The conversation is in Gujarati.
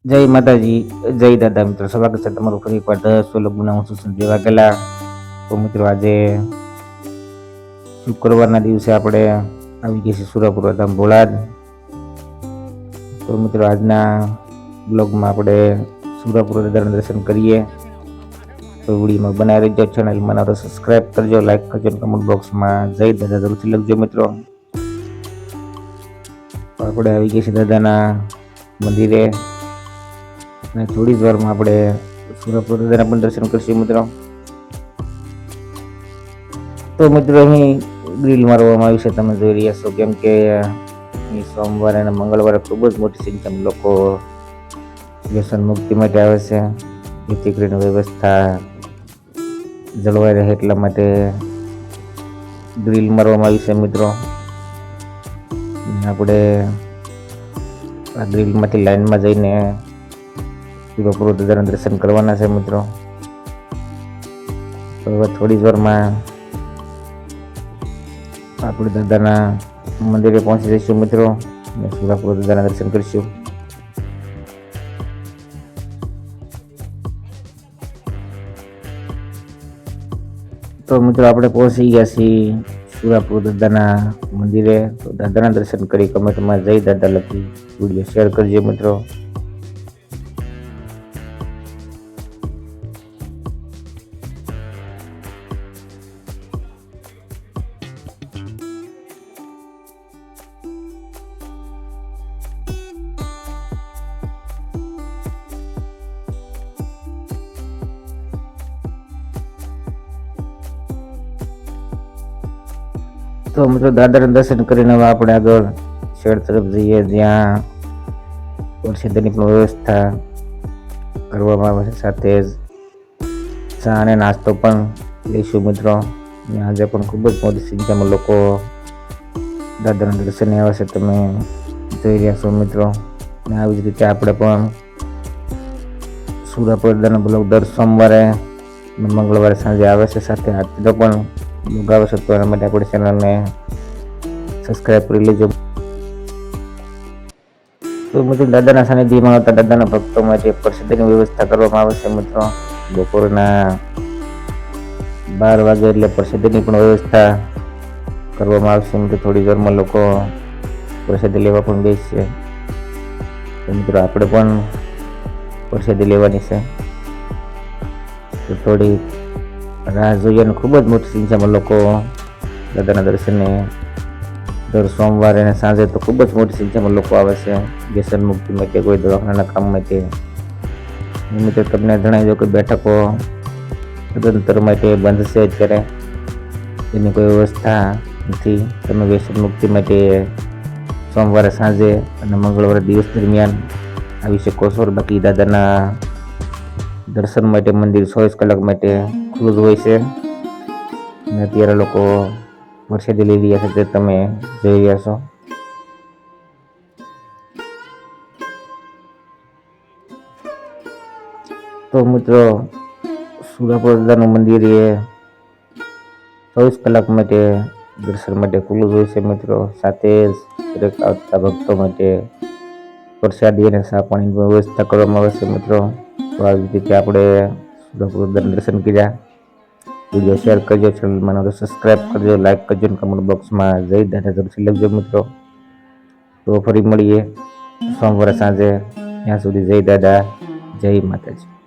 જય માતાજી, જય દાદા મિત્રો. સ્વાગત છે તમારું ફરી એકવાર દસ ગુના હું સુસન દેવા ગયેલા તો મિત્રો આજે શુક્રવારના દિવસે આપણે આવી ગયા છીએ સુરાપુરા ધામ ભોળાદ. તો મિત્રો આજના બ્લોગમાં આપણે સુરાપુરા દાદાના દર્શન કરીએ. તો વિડીયોમાં બનાવી રહેજો ચેનલ બનાવો સબસ્ક્રાઈબ કરજો લાઈક કરજો કમેન્ટ બોક્સમાં જય દાદા જરૂરથી લખજો મિત્રો. આપણે આવી ગયા છીએ દાદાના મંદિરે. અને થોડી જ વારમાં આપણે સુરપુર પણ દર્શન કરીશું મિત્રો. તો મિત્રો, અહીં ગ્રીલ મારવામાં આવી છે. તમે જોઈ રહ્યા છો કેમ કે સોમવારે અને મંગળવારે ખૂબ જ મોટી સંખ્યામાં લોકો વ્યસન મુક્તિ માટે આવે છે. જેથી કરીને વ્યવસ્થા જળવાઈ રહે એટલા માટે ગ્રીલ મારવામાં આવી છે મિત્રો. આપણે આ ગ્રીલમાંથી લાઈનમાં જઈને શિવપુર દાદાના દર્શન કરવાના છે મિત્રો. તો થોડી વારમાં આપણે દાદાના મંદિરે પહોંચી જઈશું મિત્રો. અને સુરાપુર દાદાના દર્શન કરીશું. તો મિત્રો આપણે પહોંચી ગયા છીએ સુરાપુર દાદાના મંદિરે. તો દાદાના દર્શન કરી કમેન્ટમાં જય દાદા લખી વીડિયો શેર કરજો મિત્રો. તો મિત્રો દાદાના દર્શન કરીને હવે આપણે આગળ શેડ તરફ જઈએ, જ્યાં પ્રસિદ્ધની પણ વ્યવસ્થા કરવામાં આવે છે. સાથે જ ચા અને નાસ્તો પણ લઈશું મિત્રો. અને આજે પણ ખૂબ જ મોટી સંખ્યામાં લોકો દાદાના દર્શને આવે છે. તમે જોઈ રહ્યા છો મિત્રો. અને આવી જ રીતે આપણે પણ સુરાપુર દાદાનો બ્લોગ દર સોમવારે મંગળવારે સાંજે આવે છે. સાથે આજનો પણ આવે છે એના માટે આપણી ચેનલને સબસ્ક્રાઈબ કરી લેજો તો મિત્રો દાદાના સાનિધ્યમાં આવતા દાદાના ભક્તો માટે પ્રસાદની વ્યવસ્થા કરવામાં આવે છે મિત્રો બપોરના બાર વાગે એટલે પ્રસાદની પણ વ્યવસ્થા કરવામાં આવશે મિત્રો થોડી વારમાં લોકો પ્રસાદી લેવા પણ બેસશે તો મિત્રો આપણે પણ પ્રસાદી લેવાની છે તો થોડી રાહ જોઈએ અને ખૂબ જ મોટી સંખ્યામાં લોકો દાદાના દર્શને દર સોમવારે અને સાંજે તો ખૂબ જ મોટી સંખ્યામાં લોકો આવે છે. વ્યસન મુક્તિ માટે કોઈ દવાખાનાના કામ માટે મિત્રો તમને જણાવી દો કે બેઠકો સ્વતંત્ર માટે બંધ છે અત્યારે. એની કોઈ વ્યવસ્થા નથી. તમે વ્યસન મુક્તિ માટે સોમવારે સાંજે અને મંગળવારે દિવસ દરમિયાન આવી શકો છો. બાકી દાદાના દર્શન માટે મંદિર ચોવીસ કલાક માટે ખુલ્લું જ હોય છે અને અત્યારે લોકો વરસાદી લઈ રહ્યા છે તે તમે જોઈ રહ્યા છો તો મિત્રો સુરાપુર દાદાનું મંદિર એ ચોવીસ કલાક માટે દર્શન માટે ખુલ્લું જ હોય છે મિત્રો સાથે જ દરેક આવતા ભક્તો માટે પ્રસાદી અને ચા પાણીની વ્યવસ્થા કરવામાં આવે છે મિત્રો. તો આવી રીતે આપણે સુરાપુર દર્શન કર્યા. વીડિયો શેર કરજો, ચેનલમાં તો સબસ્ક્રાઈબ કરજો લાઈક કરજો અને કમેન્ટ બોક્સમાં જય દાદા જરૂરથી લખજો મિત્રો. તો ફરી મળીએ સોમવારે સાંજે. ત્યાં સુધી જય દાદા, જય માતાજી.